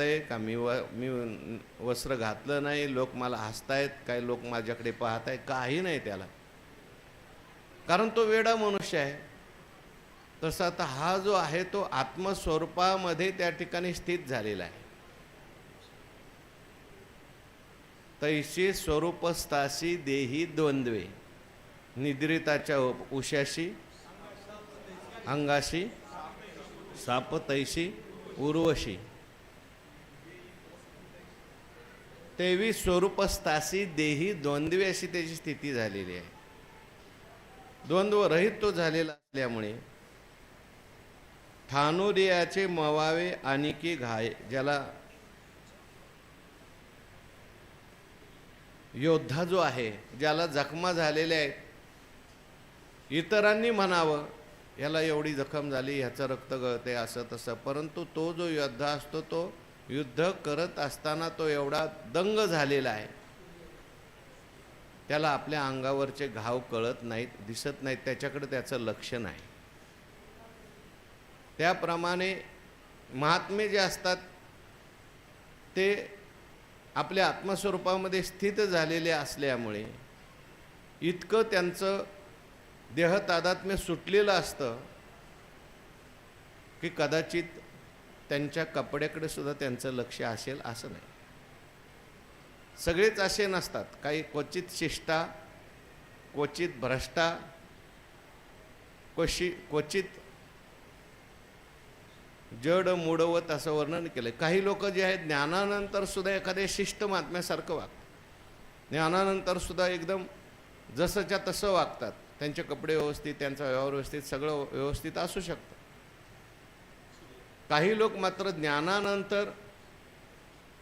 घातलंय का मी व मी वस्त्र घातलं नाही लोक मला हसतायत काही लोक माझ्याकडे पाहत आहेत काही नाही त्याला. कारण तो वेडा मनुष्य आहे. तसा आता हा जो आहे तो आत्मस्वरूपामध्ये त्या ठिकाणी स्थित झालेला आहे. तैशी स्वरूपस्थाशी देही द्वंद्वे निद्रिताच्या उशाशी अंगाशी साप तैशी उर्वशी. तेवी स्वरूपस्तासी देही द्वंद्वी अशी त्याची स्थिती झालेली आहे. द्वंद्व रहित तो झालेला असल्यामुळे ठाणुरियाचे मवावे आणि की घाय ज्याला योद्धा जो आहे ज्याला जखमा झालेल्या आहेत इतरांनी म्हणावं ह्याला एवढी जखम झाली ह्याचं रक्त गळते असं तसं परंतु तो जो योद्धा असतो तो युद्ध करत असताना तो एवढा दंग झालेला आहे. त्याला आपल्या अंगावरचे घाव कळत नाहीत दिसत नाहीत त्याच्याकडे त्याचं लक्ष नाही. त्याप्रमाणे महात्मे जे असतात ते आपल्या आत्मस्वरूपामध्ये स्थित झालेले असल्यामुळे इतकं त्यांचं देह तादात्म्य सुटलेलं असतं की कदाचित त्यांच्या कपड्याकडे सुद्धा त्यांचं लक्ष असेल असं नाही. सगळेच असे नसतात. काही क्वचित शिष्टा क्वचित भ्रष्टा क्वशि क्वचित जड मुडवत असं वर्णन केलं काही लोक जे आहेत ज्ञानानंतर सुद्धा एखाद्या शिष्ट महात्म्यासारखं वागतात. ज्ञानानंतर सुद्धा एकदम जसंच्या तसं वागतात. त्यांचे कपडे व्यवस्थित त्यांचा व्यवहार व्यवस्थित सगळं व्यवस्थित असू शकतं. काही लोक मात्र ज्ञानानंतर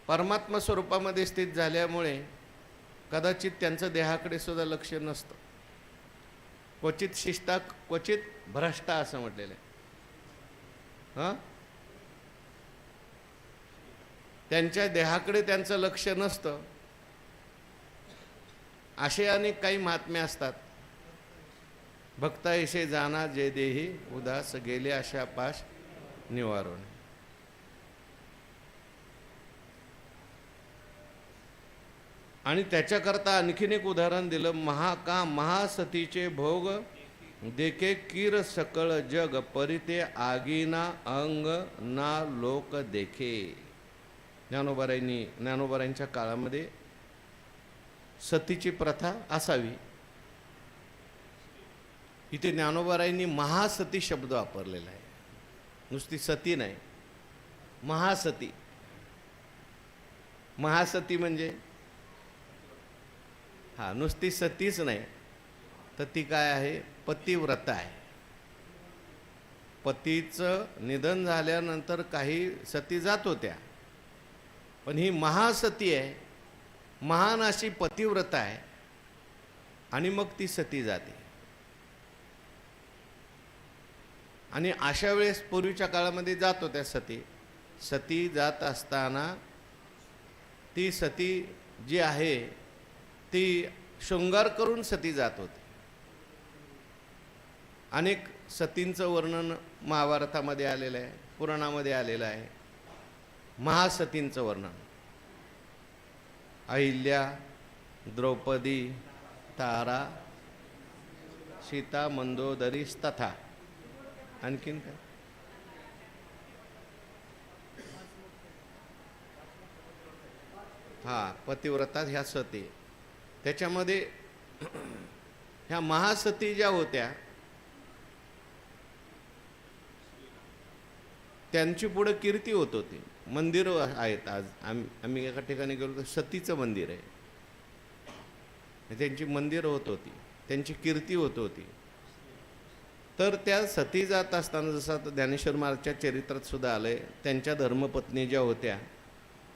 परमात्मा स्वरूपामध्ये स्थित झाल्यामुळे कदाचित त्यांचं देहाकडे सुद्धा लक्ष नसतं. क्वचित शिष्टा क्वचित भ्रष्टा असं म्हटलेलं आहे. हां? त्यांच्या देहाकडे त्यांचं लक्ष नसतं. असे अनेक काही महात्मे असतात. भक्तायशे जाना जे देही उदास गेले अशा पाश निवारण. आणि त्याच्याकरता आणखीन एक उदाहरण दिलं महाका महासतीचे भोग देखे कीर सकळ जग परिते आगीना अंग ना लोक देखे. ज्ञानोबाराईंनी ज्ञानोबारायांच्या काळामध्ये सतीची प्रथा असावी. इथे ज्ञानोबाराईंनी महासती शब्द वापरलेला आहे. नुसती सती नाही. महासती. महासती म्हणजे? हा नुसती सतीच नाही. तर ती काय आहे? पतिव्रता आहे. पतीचं निधन झाल्यानंतर काही सती जात होत्या. पण ही महासती आहे. महान अशी पतिव्रता आहे. आणि मग ती सती जाते. आणि अशा वेळेस पूर्वीच्या काळामध्ये जात होत्या सती. सती जात असताना ती सती जी आहे ती शृंगार करून सती जात होती. अनेक सतींचं वर्णन महाभारतामध्ये आलेलं आहे पुराणामध्ये आलेलं आहे. महासतींचं वर्णन. अहिल्या द्रौपदी तारा सीता मंदोदरी तथा. आणखीन काय? हा पतिव्रता ह्या सती. त्याच्यामध्ये ह्या महासती ज्या होत्या त्यांची पुढं कीर्ती होत होती. मंदिरं आहेत आज. आम्ही आम्ही एका ठिकाणी गेलो तर सतीचं मंदिर आहे. त्यांची मंदिरं होत होती. त्यांची कीर्ती होत होती. तर त्या सती जात असताना जसं आता ज्ञानेश्वर महाराजच्या चरित्रात सुद्धा आलंय त्यांच्या धर्मपत्नी ज्या होत्या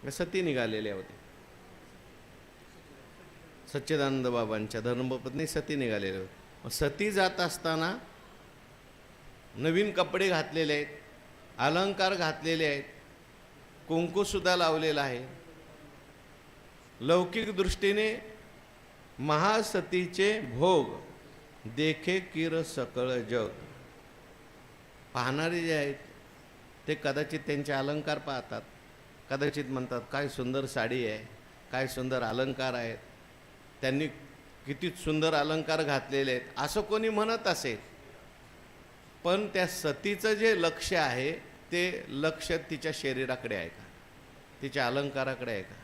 त्या सती निघालेल्या होत्या. सच्चिदानंद बाबांच्या धर्मपत्नी सती निघालेल्या होत्या. सती जात असताना नवीन कपडे घातलेले आहेत अलंकार घातलेले आहेत कुंकूसुद्धा लावलेला आहे. लौकिक दृष्टीने महासतीचे भोग देखे किर सकळ जग. पाहणारे जे आहेत ते कदाचित त्यांचे अलंकार पाहतात. कदाचित म्हणतात काय सुंदर साडी आहे काय सुंदर अलंकार आहेत. त्यांनी किती सुंदर अलंकार घातलेले आहेत. असं कोणी म्हणत असेल. पण त्या सतीचं जे लक्ष आहे ते लक्ष तिच्या शरीराकडे आहे का? तिच्या अलंकाराकडे आहे का?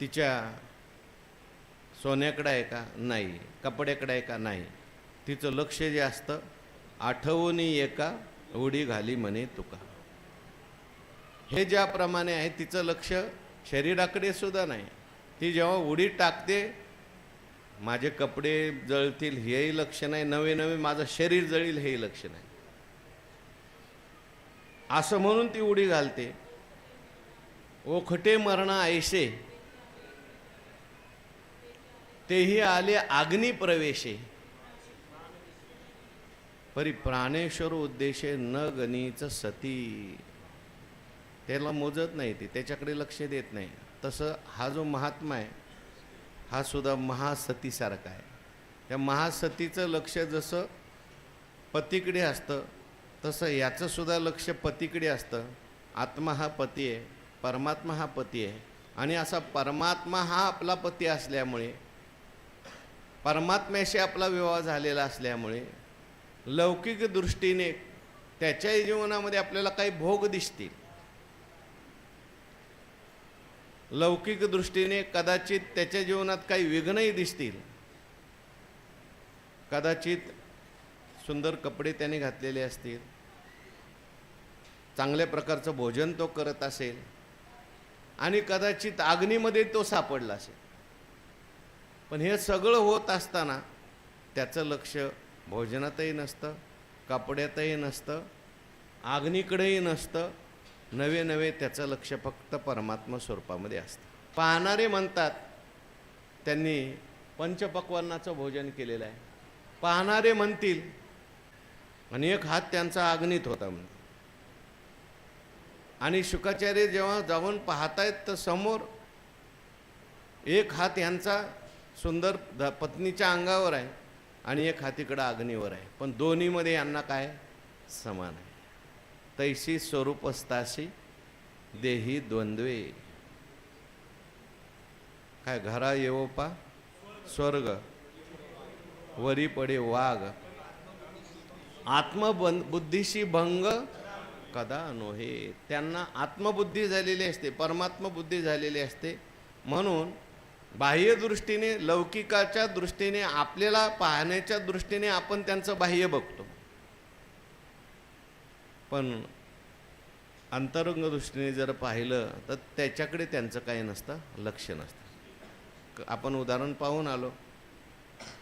तिच्या सोन्याकडं आहे का? नाही. कपड्याकडं आहे का? नाही. तिचं लक्ष जे असतं आठवणी एका उडी घाली म्हणे तुका. हे ज्याप्रमाणे आहे तिचं लक्ष शरीराकडे सुद्धा नाही. ती जेव्हा उडी टाकते माझे कपडे जळतील हेही लक्ष नाही नवे नवे माझं शरीर जळील हेही लक्ष नाही. असं म्हणून ती उडी घालते. ओखटे मरण ऐसे तेही आले अग्निप्रवेशे परी प्राणेश्वर उद्देशे न गणीच सती. त्याला मोजत नाही ती त्याच्याकडे लक्ष देत नाही. तसं हा जो महात्मा आहे हा सुद्धा महासतीसारखा आहे. त्या महासतीचं लक्ष जसं पतीकडे असतं तसं याचंसुद्धा लक्ष पतीकडे असतं. आत्मा हा पती आहे परमात्मा हा पती आहे. आणि असा परमात्मा हा आपला पती असल्यामुळे परमात्म्याशी आपला विवाह झालेला असल्यामुळे लौकिक दृष्टीने त्याच्याही जीवनामध्ये आपल्याला काही भोग दिसतील. लौकिक दृष्टीने कदाचित त्याच्या जीवनात काही विघ्नही दिसतील. कदाचित सुंदर कपडे त्याने घातलेले असतील. चांगल्या प्रकारचं भोजन तो करत असेल. आणि कदाचित अग्नीमध्ये तो सापडला असेल. पण हे सगळं होत असताना त्याचं लक्ष भोजनातही नसतं कपड्यातही नसतं आग्नीकडेही नसतं. नवे नवे त्याचं लक्ष फक्त परमात्मा स्वरूपामध्ये असतं. पाहणारे म्हणतात त्यांनी पंचपक्वन्नाचं भोजन केलेलं आहे. पाहणारे म्हणतील आणि एक हात त्यांचा आग्नीत होता म्हणतात आणि शुकाचार्य जेव्हा जाऊन पाहतायत तर समोर एक हात यांचा सुंदर ध- पत्नीच्या अंगावर आहे आणि एक हातीकडं अग्नीवर आहे. पण दोन्हीमध्ये यांना काय? समान आहे. तैशी स्वरूपस्ताशी देही द्वंद्वे. काय घरा येवोपा स्वर्ग. वरी पडे वाघ. आत्मबं बुद्धीशी भंग कदा नोहे. त्यांना आत्मबुद्धी झालेली असते परमात्म बुद्धी झालेली असते. म्हणून बाह्य दृष्टीने लौकिकाच्या दृष्टीने आपल्याला पाहण्याच्या दृष्टीने आपण त्यांचं बाह्य बघतो. पण अंतरंग दृष्टीने जर पाहिलं तर त्याच्याकडे त्यांचं काही नसतं लक्ष नसतं. क- आपण उदाहरण पाहून आलो.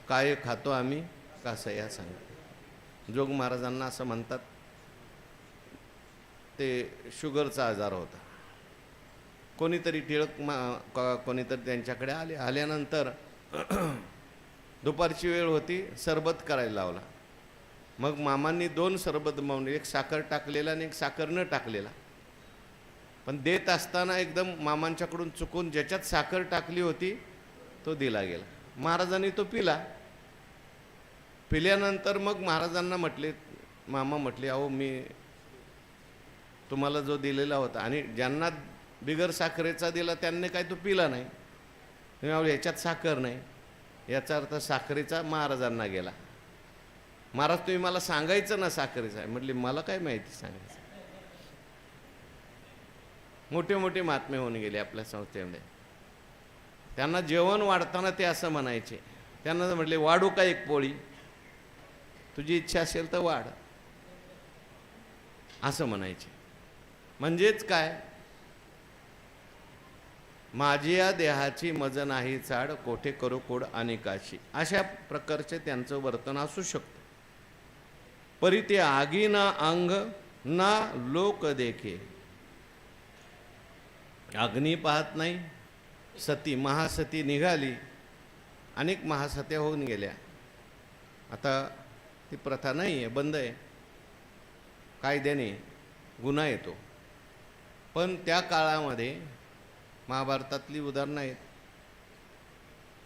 काय खातो आम्ही का सया सांगतो. जोग महाराजांना असं म्हणतात ते शुगरचा आजार होता. कोणीतरी टिळक मा कोणीतरी त्यांच्याकडे आले. आल्यानंतर दुपारची वेळ होती सरबत करायला लावला. मग मामांनी दोन सरबत मावले एक साखर टाकलेला आणि एक साखर न टाकलेला. पण देत असताना एकदम मामांच्याकडून चुकून ज्याच्यात साखर टाकली होती तो दिला गेला. महाराजांनी तो पिला. पिल्यानंतर मग महाराजांना म्हटले मामा म्हटले अहो मी तुम्हाला जो दिलेला होता आणि ज्यांना बिगर साखरेचा दिला त्यांनी काय तो पिला नाही. याच्यात साखर नाही. याचा अर्थ साखरेचा महाराजांना गेला. महाराज तुम्ही मला सांगायचं ना साखरेचा आहे. म्हटली मला काय माहिती सांगायचं? मोठे मोठे महात्मे होऊन गेले आपल्या संस्थेमध्ये. त्यांना जेवण वाढताना ते असं म्हणायचे. त्यांना म्हटले वाढू का एक पोळी? तुझी इच्छा असेल तर वाढ. असं म्हणायचे. म्हणजेच काय? माझी या देहाची मज नाही चाड कोठे करू कोड अनेकाशी. अशा प्रकारचे त्यांचं वर्तन असू शकतं. परी ते आगी ना अंग ना लोक देखे. अग्नी पाहत नाही सती महासती निघाली अनेक महासत्या होऊन गेल्या. आता ती प्रथा नाही आहे बंद आहे. कायद्याने गुन्हा येतो. पण त्या काळामध्ये महाभारतातली उदाहरणं आहेत.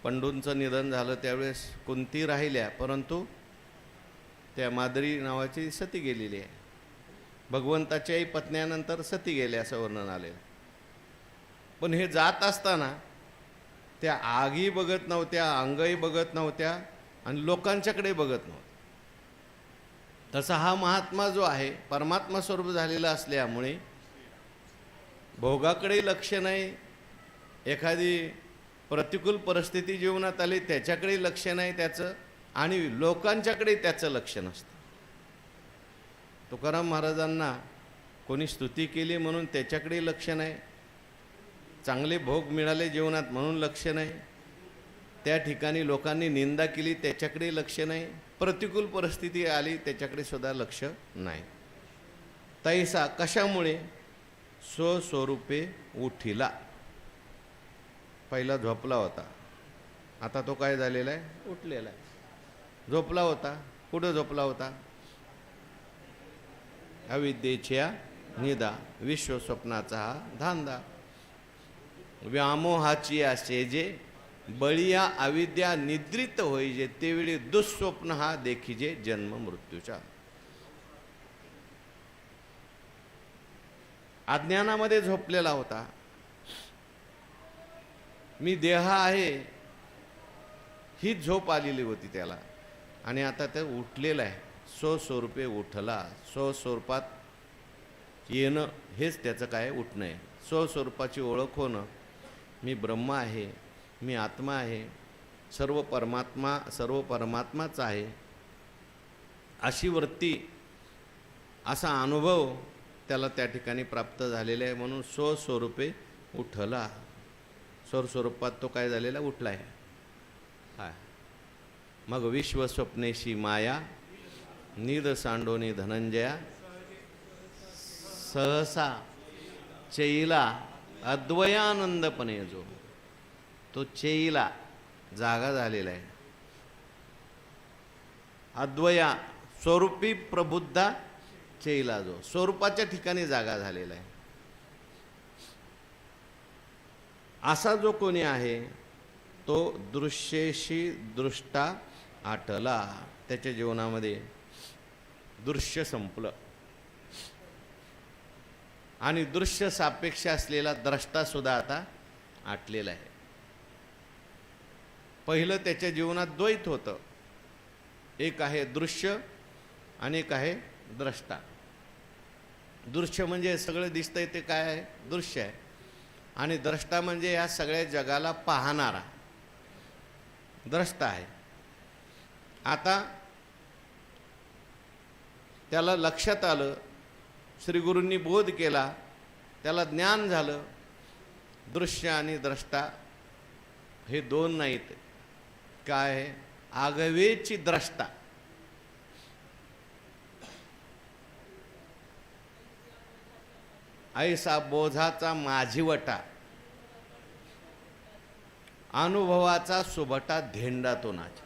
पंडूंचं निधन झालं त्यावेळेस कुंती राहिल्या परंतु त्या मादरी नावाची सती गेलेली आहे. भगवंताच्याही पत्न्यानंतर सती गेल्या असं वर्णन आलेलं. पण हे जात असताना त्या आगी बघत नव्हत्या अंगही बघत नव्हत्या आणि लोकांच्याकडे बघत नव्हत्या. तसा हा महात्मा जो आहे परमात्मा स्वरूप झालेला असल्यामुळे भोगाकडे लक्ष नाही एखादी प्रतिकूल परिस्थिती जीवनात आली त्याच्याकडे लक्ष नाही त्याचं आणि लोकांच्याकडे त्याचं लक्ष नसतं. तुकाराम महाराजांना कोणी स्तुती केली म्हणून त्याच्याकडे लक्ष नाही चांगले भोग मिळाले जीवनात म्हणून लक्ष नाही त्या ठिकाणी लोकांनी निंदा केली त्याच्याकडे लक्ष नाही प्रतिकूल परिस्थिती आली त्याच्याकडे सुद्धा लक्ष नाही. तैसा कशामुळे? स्वस्वरूपे उठिला. पहिला झोपला होता. आता तो काय झालेला आहे? उठलेला आहे. झोपला होता. कुठं झोपला होता? अविद्येच्या निदा विश्वस्वप्नाचा हा धांदा. व्यामोहाची असेजे बळिया अविद्या निद्रित होईजे तेवेळी दुःस्वप्न हा देखीजे जन्म मृत्यूचा अज्ञानामध्ये झोपलेला होता. मी देह आहे. ही झोप आलेली होती त्याला. आणि आता ते उठलेलं आहे. स्वस्वरूपे उठला. स्वस्वरूपात येणं हेच त्याचं काय उठणं आहे. स्वस्वरूपाची ओळख होणं. मी ब्रह्म आहे. मी आत्मा आहे. सर्व परमात्मा सर्व परमात्माच आहे. अशी वृत्ती असा अनुभव त्याला त्या ठिकाणी प्राप्त झालेला आहे म्हणून स्वस्वरूपे उठला. स्वस्वरूपात तो काय झालेला? उठला आहे. हा मग विश्वस्वप्नेशी माया निद सांडोनी धनंजया सहसा चेईला अद्वयानंदपणे जो तो चेईला जागा झालेला आहे. अद्वया स्वरूपी प्रबुद्धा चेईला जो स्वरूपाच्या ठिकाणी जागा झालेला आहे. असा जो कोणी आहे तो दृश्येशी दृष्टा आटला. त्याच्या जीवनामध्ये दृश्य संपलं. आणि दृश्य सापेक्ष असलेला द्रष्टा सुद्धा आता आटलेला आहे. पहिलं त्याच्या जीवनात द्वैत होतं. एक आहे दृश्य आणि एक आहे द्रष्टा. दृश्य म्हणजे सगळं दिसतंय ते काय आहे? दृश्य आहे. आणि द्रष्टा म्हणजे या सगळ्या जगाला पाहणारा. द्रष्टा आहे. आता त्याला लक्षात आलं श्रीगुरूंनी बोध केला त्याला ज्ञान झालं दृश्य आणि द्रष्टा हे दोन नाहीत. काय आहे? आगवेची द्रष्टा. ऐसा बोधाचा माझीवटा अनुभवाचा सुबटा धेंडा तो नाच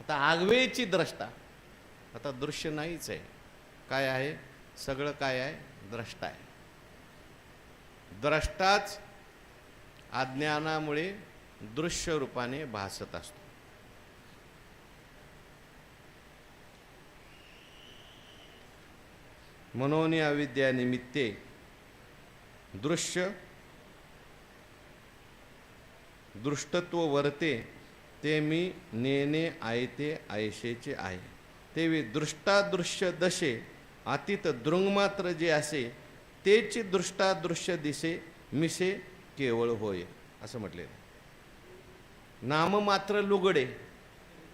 आता आगवेची द्रष्टा आता दृश्य नाहीच आहे. काय आहे? सगळं काय आहे? द्रष्टा आहे. द्रष्टाच अज्ञानामुळे दृश्य रूपाने भासत असतो. मनोनी अविद्यानिमित्ते दृश्य दृष्टत्व वरते ते मी नेणे आयते आयशेचे आहे. तेवी दृष्टादृश्य दशे अतीत दृंगमात्र जे असे तेच दृष्टादृश्य दिसे मिसे केवळ होय. असं म्हटले नाममात्र लुगडे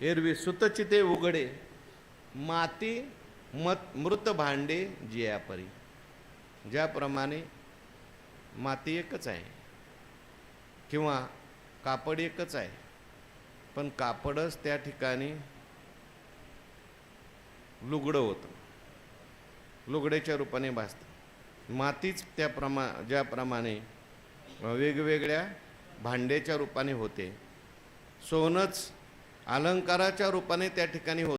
एरवी सुतचिते उघडे माती मत मृत भांडे जियापरी. ज्याप्रमाणे माती एकच आहे. किंवा कापड एकच आहे. पण कापडच त्या ठिकाणी लुगडं होतं. लुगड्याच्या रूपाने भासतं. मातीच त्या प्रमा ज्याप्रमाणे वेगवेगळ्या भांड्याच्या रूपाने होते. सोनंच अलंकाराच्या रूपाने त्या ठिकाणी होतं.